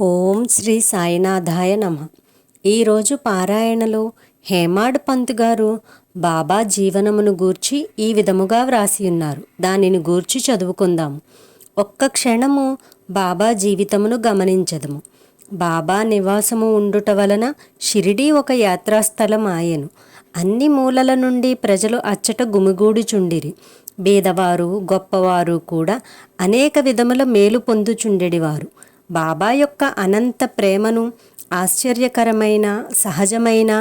ఓం శ్రీ సాయినాథాయ నమ. ఈరోజు పారాయణలో హేమాడ్ పంత్ గారు బాబా జీవనమును గూర్చి ఈ విధముగా వ్రాసియున్నారు. దానిని గూర్చి చదువుకుందాము. ఒక్క క్షణము బాబా జీవితమును గమనించదము. బాబా నివాసము ఉండుట వలన షిరిడీ ఒక యాత్రాస్థలం ఆయను. అన్ని మూలల నుండి ప్రజలు అచ్చట గుమిగూడుచుండిరి. బీదవారు గొప్పవారు కూడా అనేక విధముల మేలు పొందుచుండెడివారు. బాబా యొక్క అనంత ప్రేమను ఆశ్చర్యకరమైన సహజమైన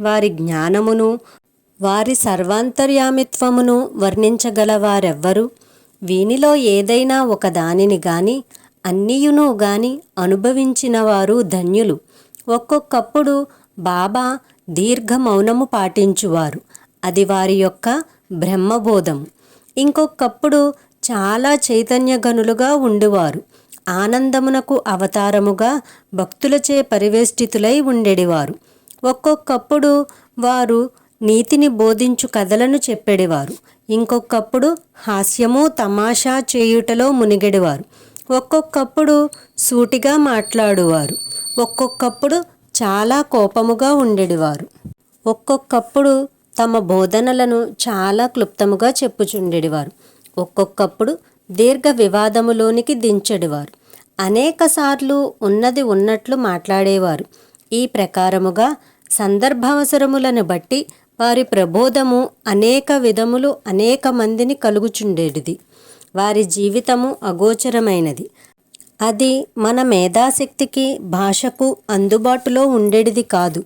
వారి జ్ఞానమును వారి సర్వాంతర్యామిత్వమును వర్ణించగల వారెవ్వరు. వీనిలో ఏదైనా ఒక దానిని గాని అన్నియును గాని అనుభవించిన వారు ధన్యులు. ఒక్కొక్కప్పుడు బాబా దీర్ఘ మౌనము పాటించువారు. అది వారి యొక్క బ్రహ్మబోధం ఇంకొకప్పుడు చాలా చైతన్యగనులుగా ఉండువారు. ఆనందమునకు అవతారముగా భక్తులచే పరివేష్టితులై ఉండేడివారు. ఒక్కొక్కప్పుడు వారు నీతిని బోధించు కథలను చెప్పేడివారు. ఇంకొకప్పుడు హాస్యము తమాషా చేయుటలో మునిగెడివారు. ఒక్కొక్కప్పుడు సూటిగా మాట్లాడువారు. ఒక్కొక్కప్పుడు చాలా కోపముగా ఉండేడివారు. ఒక్కొక్కప్పుడు తమ బోధనలను చాలా క్లుప్తముగా చెప్పుచుండేడివారు. ఒక్కొక్కప్పుడు దీర్ఘ వివాదములోనికి దించెడివారు. అనేకసార్లు ఉన్నది ఉన్నట్లు మాట్లాడేవారు. ఈ ప్రకారముగా సందర్భావసరములను బట్టి వారి ప్రబోధము అనేక విధములు అనేక మందిని కలుగుచుండేటిది. వారి జీవితము అగోచరమైనది. అది మన మేధాశక్తికి భాషకు అందుబాటులో ఉండేటిది కాదు.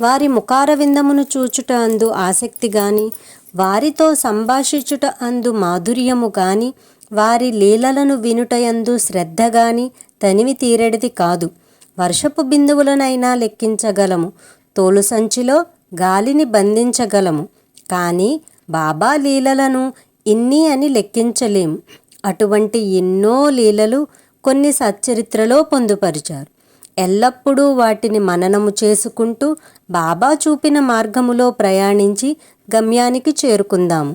వారి ముఖార విందమును చూచుట అందు ఆసక్తి గాని వారితో సంభాషించుట అందు మాధుర్యము గాని వారి లీలలను వినుటయందు శ్రద్ధగాని తనివి తీరెడిది కాదు. వర్షపు బిందువులనైనా లెక్కించగలము. తోలు సంచిలో గాలిని బంధించగలము. కానీ బాబా లీలలను ఇన్ని అని లెక్కించలేము. అటువంటి ఎన్నో లీలలు కొన్ని సచ్చరిత్రలో పొందుపరిచారు. ఎల్లప్పుడూ వాటిని మననము చేసుకుంటూ బాబా చూపిన మార్గములో ప్రయాణించి గమ్యానికి చేరుకుందాము.